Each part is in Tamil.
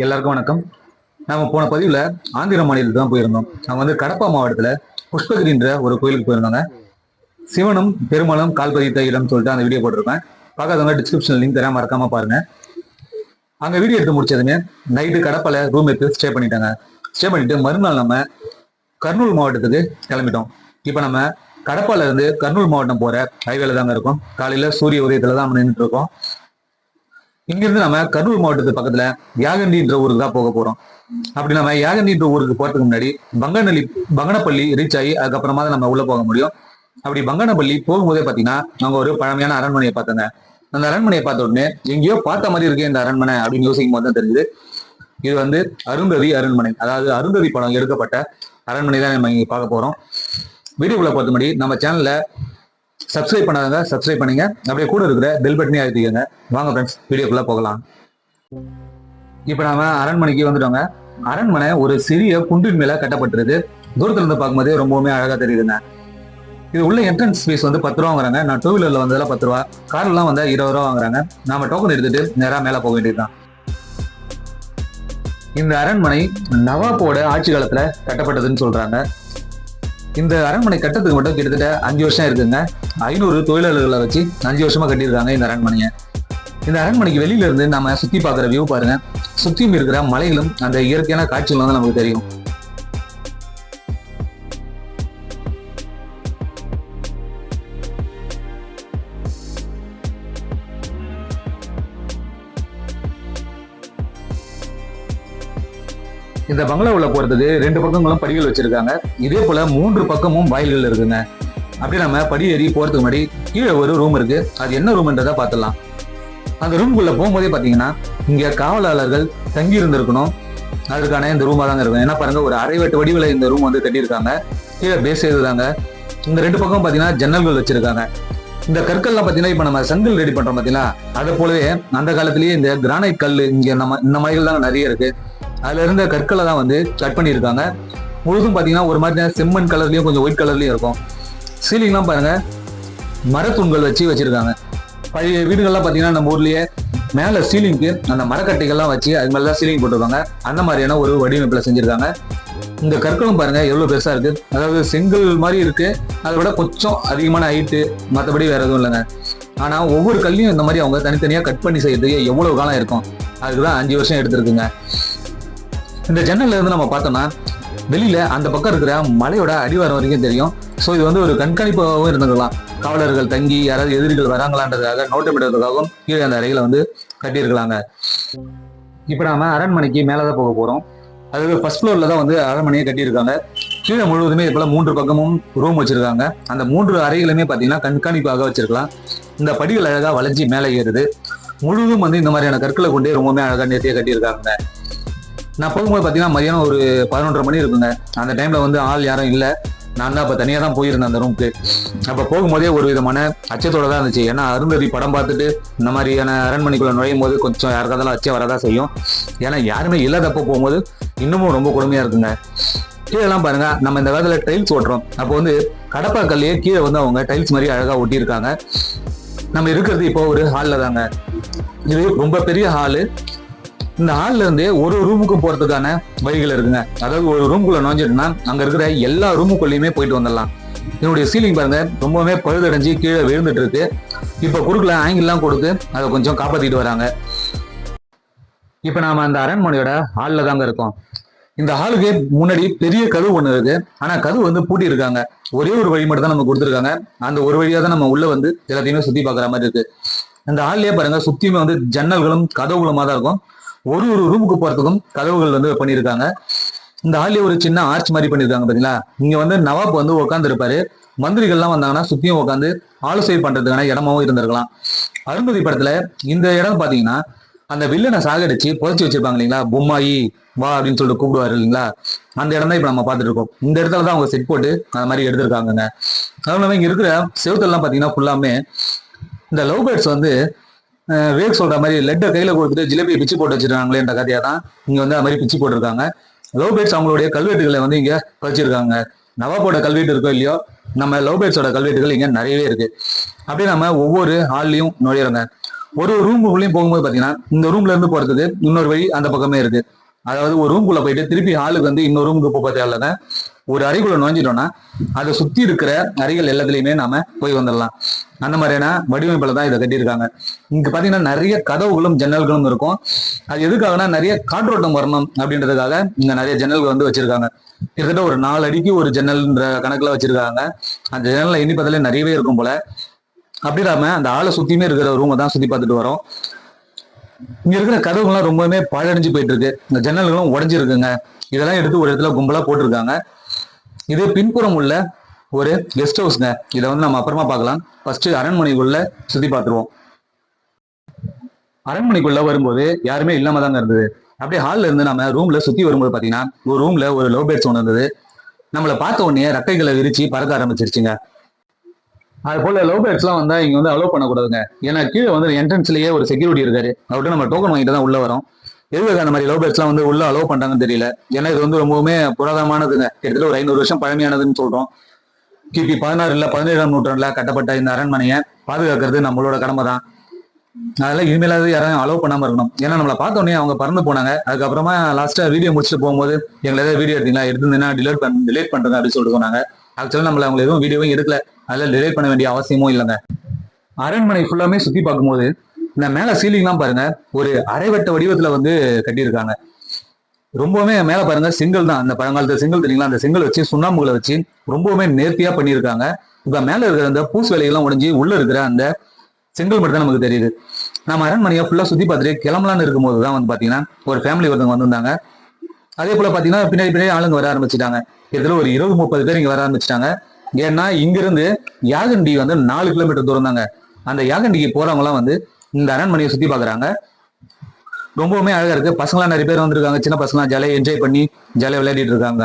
எல்லாருக்கும் வணக்கம். நாம போன பதிவில் ஆந்திர மாநிலத்துக்கு தான் போயிருந்தோம். அவங்க வந்து கடப்பா மாவட்டத்தில் புஷ்பகிரின்ற ஒரு கோயிலுக்கு போயிருந்தாங்க. சிவனும் பெருமாளும் கால் பதித்த இடம் சொல்லிட்டு அந்த வீடியோ போட்டிருப்பேன். பார்க்காதவங்க டிஸ்கிரிப்ஷன் லிங்க் தராம மறக்காம பாருங்க. அங்க வீடியோ எடுத்து முடிச்சதுமே நைட்டு கடப்பால ரூம் எடுத்து ஸ்டே பண்ணிட்டாங்க. ஸ்டே பண்ணிட்டு மறுநாள் நம்ம கர்னூல் மாவட்டத்துக்கு கிளம்பிட்டோம். இப்போ நம்ம கடப்பால இருந்து கர்னூல் மாவட்டம் போற ஹைவேல தாங்க இருக்கும். காலையில சூரிய உதயத்துல தான் நம்ம நின்றுட்டு இருக்கோம். இங்கிருந்து நம்ம கரூர் மாவட்டத்து பக்கத்துல யாகண்டின்ற ஊருக்கு தான் போக போறோம். அப்படி நம்ம யாகண்டின்ற ஊருக்கு போறதுக்கு முன்னாடி பங்கநல்லி பங்கனப்பள்ளி ரீச் ஆகி அதுக்கப்புறமா தான் நம்ம உள்ள போக முடியும். அப்படி பங்கனப்பள்ளி போகும்போதே பாத்தீங்கன்னா அவங்க ஒரு பழமையான அரண்மனையை பார்த்தோங்க. அந்த அரண்மனையை பார்த்த உடனே எங்கேயோ பார்த்த மாதிரி இருக்கு இந்த அரண்மனை அப்படின்னு யோசிக்கும் போது தான் தெரிஞ்சுது. இது வந்து அருந்ததி அரண்மனை அதாவது அருந்ததி படம் எடுக்கப்பட்ட அரண்மனை தான் நம்ம இங்க பார்க்க போறோம். வீடியோக்குள்ள பார்த்த முன்னாடி நம்ம சேனல்ல சப்ஸ்கிரைப் பண்ணாதவங்க சப்ஸ்கிரைப் பண்ணுங்க. அப்படியே கூட இருக்கிற பெல் பட்டனே அழுத்திக்கங்க. வாங்க ஃப்ரெண்ட்ஸ் வீடியோக்குள்ள போகலாம். இப்போ நாம அரண்மனைக்கு வந்துட்டோங்க. அரண்மனை ஒரு சிறிய குன்றின் மேல கட்டப்பட்டிருக்கு. தூரத்துல இருந்து பார்க்கும்போதே ரொம்பவுமே அழகா தெரியுதுங்க. இது உள்ள என்ட்ரன்ஸ் ஃபீஸ் வந்து பத்து ரூபா வாங்குறாங்க. நான் டூ வீலர்ல வந்ததுல பத்து ரூபா. கார்லாம் வந்தா இருபது ரூபா வாங்குறாங்க. நாம டோக்கன் எடுத்துட்டு நேரா மேல போக வேண்டியதுதான். இந்த அரண்மனை நவாப்போட ஆட்சி காலத்துல கட்டப்பட்டதுன்னு சொல்றாங்க. இந்த அரண்மனை கட்டத்துக்கு மட்டும் கிட்டத்தட்ட அஞ்சு வருஷம் இருக்குங்க. ஐநூறு தொழிலாளர்களை வச்சு அஞ்சு வருஷமா கட்டியிருக்காங்க இந்த அரண்மனையை. இந்த அரண்மனைக்கு வெளியில இருந்து நம்ம சுத்தி பாக்குற வியூ பாருங்க. சுத்தியும் இருக்கிற மலைகளும் அந்த இயற்கையான காட்சிகளும் வந்து நமக்கு தெரியும். இந்த பங்களாவுல போறது ரெண்டு பக்கங்களும் படிகள் வச்சிருக்காங்க. இதே போல மூன்று பக்கமும் வாயில்கள் இருக்குங்க. அப்படி நம்ம படி ஏறி போறதுக்கு முன்னாடி கீழே ஒரு ரூம் இருக்கு. அது என்ன ரூம்ன்றதை பார்த்துடலாம். அந்த ரூம்குள்ள போகும்போதே பாத்தீங்கன்னா இங்க காவலாளர்கள் தங்கி இருந்திருக்கணும் அதுக்கான இந்த ரூமா தாங்க இருக்கும். என்ன பாருங்க ஒரு அரை வெட்டு வடிவில் இந்த ரூம் வந்து கட்டியிருக்காங்க. கீழே பேஸ் எழுதுதாங்க இந்த ரெண்டு பக்கம் பாத்தீங்கன்னா ஜன்னல்கள் வச்சிருக்காங்க. இந்த கற்கள்லாம் பாத்தீங்கன்னா இப்ப நம்ம செங்கல் ரெடி பண்றோம் பாத்தீங்களா அதை போலவே அந்த காலத்திலேயே இந்த கிரானைட் கல் இங்க நம்ம இந்த மாதிரிகள் தான் நிறைய இருக்கு. அதுல இருந்த கற்களை தான் வந்து கட் பண்ணியிருக்காங்க. முழுதும் பாத்தீங்கன்னா ஒரு மாதிரி செம்மண் கலர்லயும் கொஞ்சம் ஒயிட் கலர்லயும் இருக்கும். சீலிங்லாம் பாருங்க. மரத்தூண்கள் வச்சு வச்சிருக்காங்க. பழைய வீடுகள்லாம் பார்த்தீங்கன்னா நம்ம ஊர்லயே மேலே சீலிங்க்கு அந்த மரக்கட்டைகள்லாம் வச்சு அது மேல தான் சீலிங் போட்டிருக்காங்க. அந்த மாதிரியான ஒரு வடிவமைப்பில் செஞ்சுருக்காங்க. இந்த கற்களும் பாருங்க எவ்வளோ பெருசாக இருக்கு. அதாவது செங்கல் மாதிரி இருக்கு. அதை விட கொஞ்சம் அதிகமான ஹைட்டு மற்றபடி வேற எதுவும் இல்லைங்க. ஆனால் ஒவ்வொரு கல்லையும் இந்த மாதிரி அவங்க தனித்தனியாக கட் பண்ணி செய்யறதுக்கு எவ்வளோ காலம் இருக்கும். அதுக்கு தான் அஞ்சு வருஷம் எடுத்திருக்குங்க. இந்த ஜன்னல்ல இருந்து நம்ம பார்த்தோம்னா வெளியில அந்த பக்கம் இருக்கிற மலையோட அடிவாரம் வரைக்கும் தெரியும். ஸோ இது வந்து ஒரு கண்காணிப்பாகவும் இருந்திருக்கலாம் காவலர்கள் தங்கி யாராவது எதிரிகள் வராங்களான்றதுக்காக நோட்டமிடுறதுக்காகவும் கீழே அந்த அறைகளை வந்து கட்டியிருக்கலாங்க இப்போ நாம அரண்மனைக்கு மேலே தான் போக போறோம் அது ஃபர்ஸ்ட் ஃப்ளோர்ல தான் வந்து அரண்மனையை கட்டியிருக்காங்க. கீழே முழுவதுமே இது போல மூன்று பக்கமும் ரூம் வச்சிருக்காங்க. அந்த மூன்று அறைகளுமே பார்த்தீங்கன்னா கண்காணிப்பாக வச்சிருக்கலாம். இந்த படிகள் அழகாக வளைஞ்சி மேலே ஏறுது. முழுவதும் வந்து இந்த மாதிரியான கற்களை கொண்டே ரொம்பவுமே அழகா நேர்த்தியாக கட்டியிருக்காங்க. நான் போகும்போது பார்த்தீங்கன்னா மதியானம் ஒரு பதினொன்றரை மணி இருக்குங்க. அந்த டைம்ல வந்து ஆள் யாரும் இல்லை. நான் தான் அப்போ தனியாக தான் போயிருந்தேன் அந்த ரூமுக்கு அப்போ போகும்போதே ஒரு விதமான அச்சத்தோட தான் இருந்துச்சு. ஏன்னா அருந்ததி படம் பார்த்துட்டு இந்த மாதிரியான அரண்மனைக்குள்ள நுழையும் போது கொஞ்சம் யாருக்காதாலும் அச்சம் வரதான் செய்யும். ஏன்னா யாருமே இல்லாதப்போ போகும்போது இன்னமும் ரொம்ப கொடுமையா இருக்குங்க. கீழெல்லாம் பாருங்க. நம்ம இந்த காலத்துல டைல்ஸ் ஓட்டுறோம். அப்போ வந்து கடப்பாக்கல்லையே கீழே வந்து அவங்க டைல்ஸ் மாதிரி அழகாக ஒட்டியிருக்காங்க. நம்ம இருக்கிறது இப்போ ஒரு ஹாலில் தாங்க. இது ரொம்ப பெரிய ஹாலு இந்த ஹால்ல இருந்து ஒரு ரூமுக்கும் போறதுக்கான வழிகள் இருக்குங்க. அதாவது ஒரு ரூமுக்குள்ள நுழைஞ்சிட்டுனா அங்க இருக்கிற எல்லா ரூமுக்குள்ளயுமே போயிட்டு வந்துடலாம். என்னுடைய சீலிங் பாருங்க ரொம்பவுமே பழுதடைஞ்சு கீழே விழுந்துட்டு இருக்கு இப்ப குறுக்கல ஆங்கிள்லாம் கொடுத்து அதை கொஞ்சம் காப்பாத்திட்டு வராங்க. இப்ப நாம அந்த அரண்மனையோட ஹால்ல தாங்க இருக்கோம். இந்த ஹாலுக்கு முன்னாடி பெரிய கதவு ஒண்ணு இருக்கு. ஆனா கதவு வந்து பூட்டி இருக்காங்க ஒரே ஒரு வழி மட்டும் தான் நம்ம கொடுத்துருக்காங்க. அந்த ஒரு வழியா தான் நம்ம உள்ள வந்து எல்லாத்தையுமே சுத்தி பாக்குற மாதிரி இருக்கு. அந்த ஹால்லயே பாருங்க சுத்தியுமே வந்து ஜன்னல்களும் கதவுகளுமா தான் இருக்கும். ஒரு ஒரு ரூமுக்கு போறதுக்கும் கதவுகள் வந்து பண்ணியிருக்காங்க. இந்த ஹாலி ஒரு சின்ன ஆர்ச் மாதிரி பண்ணியிருக்காங்க பாத்தீங்களா? இங்க வந்து நவாப் வந்து உட்காந்துருப்பாரு மந்திரிகள்லாம் வந்தாங்கன்னா சுத்தியும் உட்காந்து ஆலோசனை பண்றதுக்கான இடமாவும் இருந்திருக்கலாம். அருந்ததி படத்துல இந்த இடம் பாத்தீங்கன்னா அந்த வில்லனை சாகடிச்சு புதைச்சி வச்சிருப்பாங்க இல்லைங்களா? பொம்மாயி வா அப்படின்னு சொல்லிட்டு கூப்பிடுவாரு இல்லைங்களா? அந்த இடம் தான் இப்ப நம்ம பார்த்துட்டு இருக்கோம். இந்த இடத்துல தான் அவங்க செட் போட்டு அந்த மாதிரி எடுத்திருக்காங்க அதனால இங்க இருக்கிற செவத்தெல்லாம் பாத்தீங்கன்னா ஃபுல்லாமே இந்த லவ் பேர்ட்ஸ் வந்து வேக் சொல்ற மாதிரி லெட்டை கையில கொடுத்துட்டு ஜிலேபியை பிச்சு போட்டு வச்சிருக்காங்களேன்ற கதையா தான் இங்க வந்து அது மாதிரி பிச்சு போட்டிருக்காங்க. லவ் பேர்ட்ஸ் அவங்களுடைய கல்வெட்டுகளை வந்து இங்க வச்சிருக்காங்க நவாபோட கல்வெட்டு இருக்கோ இல்லையோ நம்ம லவ் பேர்ட்ஸோட கல்வெட்டுகள் இங்க நிறையவே இருக்கு. அப்படியே நம்ம ஒவ்வொரு ஹால்லையும் நுழையிறோங்க. ஒரு ரூமுக்குள்ளேயும் போகும்போது பாத்தீங்கன்னா இந்த ரூம்ல இருந்து போறதுக்கு இன்னொரு வழி அந்த பக்கமே இருக்கு. அதாவது ஒரு ரூம்குள்ள போயிட்டு திருப்பி ஹாலுக்கு வந்து இன்னொரு ரூமுக்கு போக தேவையில்லைங்க ஒரு அறைக்குள்ள நுழைஞ்சிட்டோம்னா அதை சுத்தி இருக்கிற அறைகள் எல்லாத்துலயுமே நாம போய் வந்துடலாம். அந்த மாதிரியான வடிவமைப்புல தான் இதை கட்டியிருக்காங்க. இங்க பாத்தீங்கன்னா நிறைய கதவுகளும் ஜன்னல்களும் இருக்கும். அது எதுக்காகனா நிறைய காற்றோட்டம் வரணும் அப்படின்றதுக்காக இங்க நிறைய ஜன்னல்கள் வந்து வச்சிருக்காங்க. கிட்டத்தட்ட ஒரு நாலு அடிக்கு ஒரு ஜன்னல்ன்ற கணக்குல வச்சிருக்காங்க. அந்த ஜன்னல்ல எண்ணி பார்த்தாலே நிறையவே இருக்கும் போல. அப்படி இல்லாம அந்த ஆளை சுத்தியுமே இருக்கிற ரூமை தான் சுத்தி பார்த்துட்டு வரோம். இங்க இருக்கிற கதவுகள்லாம் ரொம்பவுமே பழடைஞ்சு போயிட்டு இருக்கு. இந்த ஜன்னல்களும் உடஞ்சிருக்குங்க. இதெல்லாம் எடுத்து ஒரு இடத்துல கும்பலா போட்டிருக்காங்க. இது பின்புறம் உள்ள ஒரு கெஸ்ட் ஹவுஸ்ங்க இதை வந்து நம்ம அப்புறமா பார்க்கலாம். ஃபர்ஸ்ட் அரண்மனைக்குள்ள சுத்தி பார்த்துருவோம். அரண்மனைக்குள்ள வரும்போது யாருமே இல்லாம தாங்க இருந்தது. அப்படியே ஹால்ல இருந்து நம்ம ரூம்ல சுத்தி வரும்போது பாத்தீங்கன்னா ஒரு ரூம்ல ஒரு லவ் பேர்ட்ஸ் ஒன்று இருந்தது. நம்மளை பார்த்த உடனே ரெக்கைகளை விரிச்சு பறக்க ஆரம்பிச்சிருச்சுங்க. அது போல லவ் பேர்ட்ஸ்லாம் வந்தா இங்க வந்து அலோவ் பண்ணக்கூடாதுங்க. ஏன்னா கீழே வந்து என்ட்ரன்ஸ்லயே ஒரு செக்யூரிட்டி இருக்காரு. அவர்கிட்ட நம்ம டோக்கன் வாங்கிட்டு தான் உள்ள வரோம். எதுக்காக அந்த மாதிரி லவ் பேர்ட்ஸ்லாம் வந்து உள்ள அலோவ் பண்றாங்கன்னு தெரியல. ஏன்னா இது வந்து ரொம்பவுமே புராதனமானதுங்க கிட்டத்தட்ட ஒரு ஐநூறு வருஷம் பழமையானதுன்னு சொல்றோம். கிபி பதினாறு இல்ல பதினேழாம் நூற்றாண்டுல கட்டப்பட்ட இந்த அரண்மனையை பாதுகாக்கிறது நம்மளோட கடமை தான். அதெல்லாம் இனிமேலாவது யாரும் அலோவ் பண்ணாம இருக்கணும். ஏன்னா நம்மளை பார்த்தோன்னே அவங்க பறந்து போனாங்க. அதுக்கப்புறமா லாஸ்டா வீடியோ முடிச்சுட்டு போகும்போது எங்களை ஏதாவது வீடியோ எடுத்தீங்களா? எடுத்துருந்தீங்கன்னா டிலேட் பண்ண டிலேட் பண்றது அப்படின்னு சொல்லிட்டு சொன்னாங்க. ஆக்சுவலாக நம்மள அவங்க எதுவும் வீடியோவும் எடுக்கல. அதெல்லாம் டிலேட் பண்ண வேண்டிய அவசியமும் இல்லைங்க. அரண்மனை ஃபுல்லாமே சுத்தி பார்க்கும்போது இந்த மேல சீலிங்லாம் பாருங்க ஒரு அரைவட்ட வடிவத்துல வந்து கட்டியிருக்காங்க. ரொம்பவுமே மேல பாருங்க செங்கல் தான். அந்த பழங்காலத்து செங்கல் தெரியுங்களா? அந்த செங்கல் வச்சு சுண்ணாம்புகளை வச்சு ரொம்பவுமே நேர்த்தியா பண்ணியிருக்காங்க. இப்ப மேல இருக்கிற அந்த பூஸ் வேலையெல்லாம் உடைஞ்சு உள்ள இருக்கிற அந்த செங்கல் மட்டும் தான் நமக்கு தெரியுது. நம்ம அரண்மனையை ஃபுல்லா சுத்தி பார்த்துட்டு கிளம்பலான்னு இருக்கும்போது தான் வந்து பாத்தீங்கன்னா ஒரு ஃபேமிலி ஒருத்தவங்க வந்திருந்தாங்க. அதே போல பாத்தீங்கன்னா பின்னாடி பின்னாடி ஆளுங்க வர ஆரம்பிச்சிட்டாங்க. இதுல ஒரு இருபது முப்பது பேர் இங்க வர ஆரம்பிச்சிட்டாங்க. ஏன்னா இங்கிருந்து யாகண்டி வந்து நாலு கிலோமீட்டர் தூரம் தாங்க. அந்த யாகண்டிக்கு போறவங்கலாம் வந்து இந்த அரண்மனையை சுத்தி பாக்குறாங்க. ரொம்பவுமே அழகா இருக்கு. பசங்களாம் நிறைய பேர் வந்திருக்காங்க. சின்ன பசங்களாம் ஜாலியாக என்ஜாய் பண்ணி ஜாலியாக விளையாடிட்டு இருக்காங்க.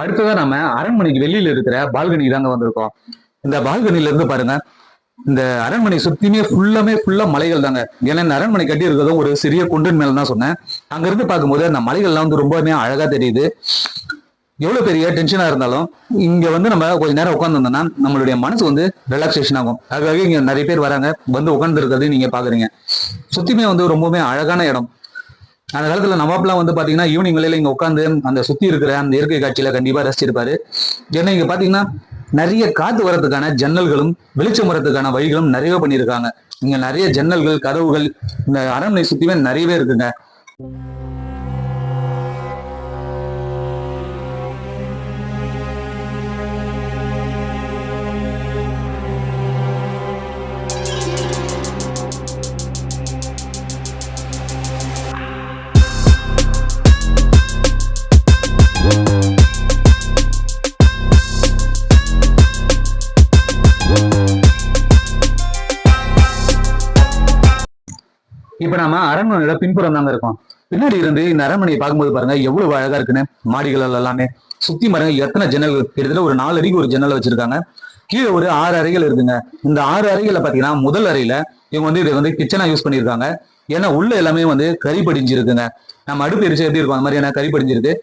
அடுத்ததான் நம்ம அரண்மனைக்கு வெளியில இருக்கிற பால்கனி தாங்க வந்திருக்கோம். இந்த பால்கனில இருந்து பாருங்க. இந்த அரண்மனை சுத்தியுமே ஃபுல்லாமே ஃபுல்லா மலைகள் தாங்க. ஏன்னா இந்த அரண்மனை கட்டி இருக்கிறதும் ஒரு சிறிய குன்றின் மேல தான் சொன்னேன். அங்க இருந்து பார்க்கும்போது அந்த மலைகள்லாம் வந்து ரொம்பவுமே அழகா தெரியுது. எவ்வளவு பெரிய டென்ஷனா இருந்தாலும் இங்க வந்து நம்ம கொஞ்ச நேரம் உட்காந்துருந்தோம்னா நம்மளுடைய மனசு வந்து ரிலாக்ஸேஷன் ஆகும். அதுக்காக இங்க நிறைய பேர் வராங்க. வந்து உட்காந்துருக்கிறது நீங்க பாக்குறீங்க. சுத்தியுமே வந்து ரொம்பவுமே அழகான இடம். அந்த காலத்துல நவாப்லாம் வந்து பாத்தீங்கன்னா ஈவினிங் வேலையில இங்க உட்காந்து அந்த சுத்தி இருக்கிற அந்த இயற்கை காட்சியில கண்டிப்பா ரசிச்சிருப்பாரு ஏன்னா இங்க பாத்தீங்கன்னா நிறைய காத்து வரதுக்கான ஜன்னல்களும் வெளிச்சம் வரதுக்கான வழிகளும் நிறைய பண்ணியிருக்காங்க. இங்க நிறைய ஜன்னல்கள் கதவுகள் இந்த அரண்மனை சுத்தியுமே நிறையவே இருக்குங்க. இப்ப நாம அரண்மனையோட பின்புறம் தாங்க இருக்கோம். பின்னாடி இருந்து இந்த அரண்மனையை பார்க்கும்போது பாருங்க எவ்வளவு அழகா இருக்குன்னு. மாடிகள் எல்லாமே. சுத்தி மரங்க எத்தனை ஜன்னல் கிட்டத்தட்ட ஒரு நாலு அடிக்கு ஒரு ஜன்னல் வச்சிருக்காங்க. கீழே ஒரு ஆறு அறைகள் இருக்குங்க. இந்த ஆறு அறைகள்ல பாத்தீங்கன்னா முதல் அறையில இவங்க வந்து இதை வந்து கிச்சனா யூஸ் பண்ணியிருக்காங்க. ஏன்னா உள்ள எல்லாமே வந்து கறி படிஞ்சிருக்குங்க. நம்ம அடுப்பு எரிச்சு எப்படி இருக்கும்? அந்த மாதிரியான கறி படிஞ்சிருக்கு.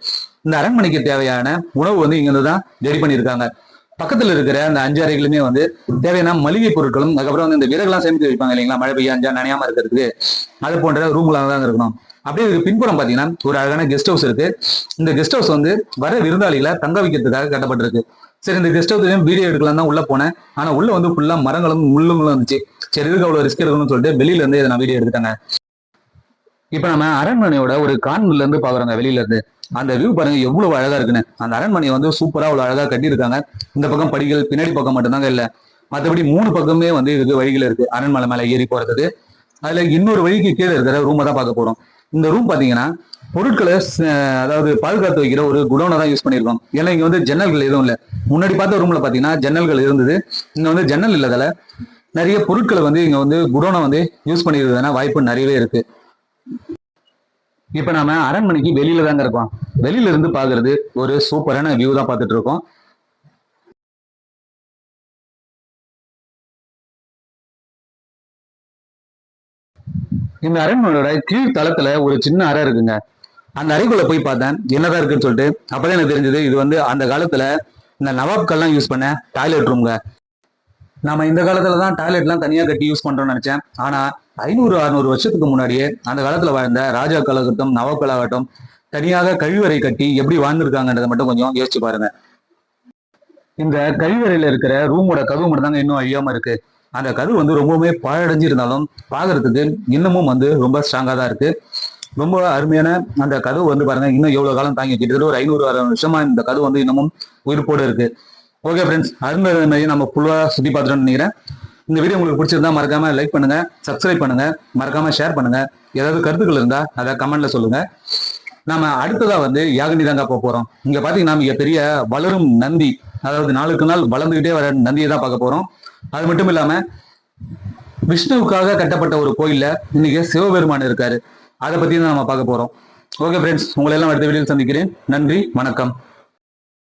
இந்த அரண்மனைக்கு தேவையான உணவு வந்து இங்க இருந்து தான் ரெடி பண்ணியிருக்காங்க. பக்கத்துல இருக்கிற அந்த அஞ்சு அறைகளுமே வந்து தேவையான மளிகை பொருட்களும் அதுக்கப்புறம் வந்து இந்த விறகுலாம் சேமித்து வைப்பாங்க இல்லைங்களா? மழை பெய்ய அஞ்சா நனையாம இருக்கிறதுக்கு. அது போன்ற ரூம்லாம் தான் இருக்கணும். அப்படியே பின்புறம் பாத்தீங்கன்னா ஒரு அழகான கெஸ்ட் ஹவுஸ் இருக்கு. இந்த கெஸ்ட் ஹவுஸ் வந்து வர விருந்தாளிகளை தங்க வைக்கிறதுக்காக கட்டப்பட்டிருக்கு. சரி இந்த கெஸ்ட் ஹவுஸ்லயும் வீடியோ எடுக்கலாம் தான் உள்ள போனேன். ஆனா உள்ள வந்து ஃபுல்லா மரங்களும் முள்ளுங்களும் இருந்துச்சு. சரி இதுக்கு அவ்வளவு ரிஸ்க் எடுக்கணும்னு சொல்லிட்டு வெளியில இருந்து இதை நான் வீடியோ எடுத்துட்டாங்க. இப்ப நம்ம அரண்மனையோட ஒரு கான்ல இருந்து பாக்குறோங்க வெளியில இருந்து. அந்த வியூ பாருங்க எவ்வளவு அழகா இருக்குன்னு. அந்த அரண்மனையை வந்து சூப்பரா அவ்வளவு அழகா கட்டியிருக்காங்க. இந்த பக்கம் படிகள் பின்னாடி பக்கம் மட்டும்தாங்க இல்ல. மற்றபடி மூணு பக்கமே வந்து இதுக்கு வழிகள் இருக்கு. அரண்மனை மேல ஏறி போறதுக்கு. அதுல இன்னொரு வழிக்கு கீழே இருக்கிற ரூமை தான் பார்க்க போறோம். இந்த ரூம் பாத்தீங்கன்னா பொருட்களை அதாவது பாதுகாத்து வைக்கிற ஒரு குடோனை தான் யூஸ் பண்ணியிருக்கோம். ஏன்னா இங்க வந்து ஜன்னல்கள் எதுவும் இல்லை. முன்னாடி பார்த்த ரூம்ல பாத்தீங்கன்னா ஜன்னல்கள் இருந்தது. இங்க வந்து ஜன்னல் இல்லாதால நிறைய பொருட்களை வந்து இங்க வந்து குடோனை வந்து யூஸ் பண்ணிருக்கிறதுனா வாய்ப்பு நிறையவே இருக்கு. இப்ப நாம அரண்மனைக்கு வெளியில தாங்க இருக்கோம். வெளியில இருந்து பாக்குறது ஒரு சூப்பரான வியூ தான் பார்த்துட்டு இருக்கோம். இந்த அரண்மனையோட கீழ் தளத்துல ஒரு சின்ன அறை இருக்குங்க. அந்த அறைக்குள்ள போய் பார்த்தேன். என்னதான் இருக்குன்னு சொல்லிட்டு அப்பதான் எனக்கு தெரிஞ்சது இது வந்து அந்த காலத்துல இந்த நவாப்கள்லாம் யூஸ் பண்ண டாய்லெட் ரூம்ங்க நாம இந்த காலத்துல தான் டாய்லெட்லாம் தனியா கட்டி யூஸ் பண்றோம்னு நினைச்சேன். ஆனா ஐநூறு அறுநூறு வருஷத்துக்கு முன்னாடியே அந்த காலத்துல வாழ்ந்த ராஜாக்களாகட்டும் நவாப்களாகட்டும் தனியாக கழிவறை கட்டி எப்படி வாழ்ந்திருக்காங்கன்றதை மட்டும் கொஞ்சம் யோசிச்சு பாருங்க. இந்த கழிவறையில இருக்கிற ரூமோட கதவு மட்டும் தாங்க இன்னும் அழியாம இருக்கு. அந்த கதவு வந்து ரொம்பவுமே பாழடைஞ்சிருந்தாலும் இருந்தாலும் பார்க்கறதுக்கு இன்னமும் வந்து ரொம்ப ஸ்ட்ராங்கா தான் இருக்கு. ரொம்ப அருமையான அந்த கதவு வந்து பாருங்க இன்னும் எவ்வளவு காலம் தாங்கி கிட்டத்தட்ட ஒரு ஐநூறு அறுநூறு வருஷமா இந்த கதவு வந்து இன்னமும் உயிர்ப்போடு இருக்கு. ஓகே ஃப்ரெண்ட்ஸ் அருமை நம்ம ஃபுல்லா சுற்றி பார்த்துட்டோம்னு நினைக்கிறேன். இந்த வீடியோ உங்களுக்கு பிடிச்சிருந்தா மறக்காம லைக் பண்ணுங்க சப்ஸ்கிரைப் பண்ணுங்க மறக்காம ஷேர் பண்ணுங்க. ஏதாவது கருத்துக்கள் இருந்தா அதை கமெண்ட்ல சொல்லுங்க. நாம அடுத்ததா வந்து யாகனி தாங்க போக போறோம். இங்க பாத்தீங்கன்னா பெரிய வளரும் நந்தி அதாவது நாளுக்கு நாள் வளர்ந்துகிட்டே வர நந்தியை தான் பார்க்க போறோம். அது மட்டும் இல்லாம விஷ்ணுவுக்காக கட்டப்பட்ட ஒரு கோயில்ல இன்னைக்கு சிவபெருமான் இருக்காரு. அதை பத்தி தான் நம்ம பார்க்க போறோம். ஓகே ஃப்ரெண்ட்ஸ் உங்களை எல்லாம் அடுத்த வீடியோவில் சந்திக்கிறேன். நன்றி வணக்கம்.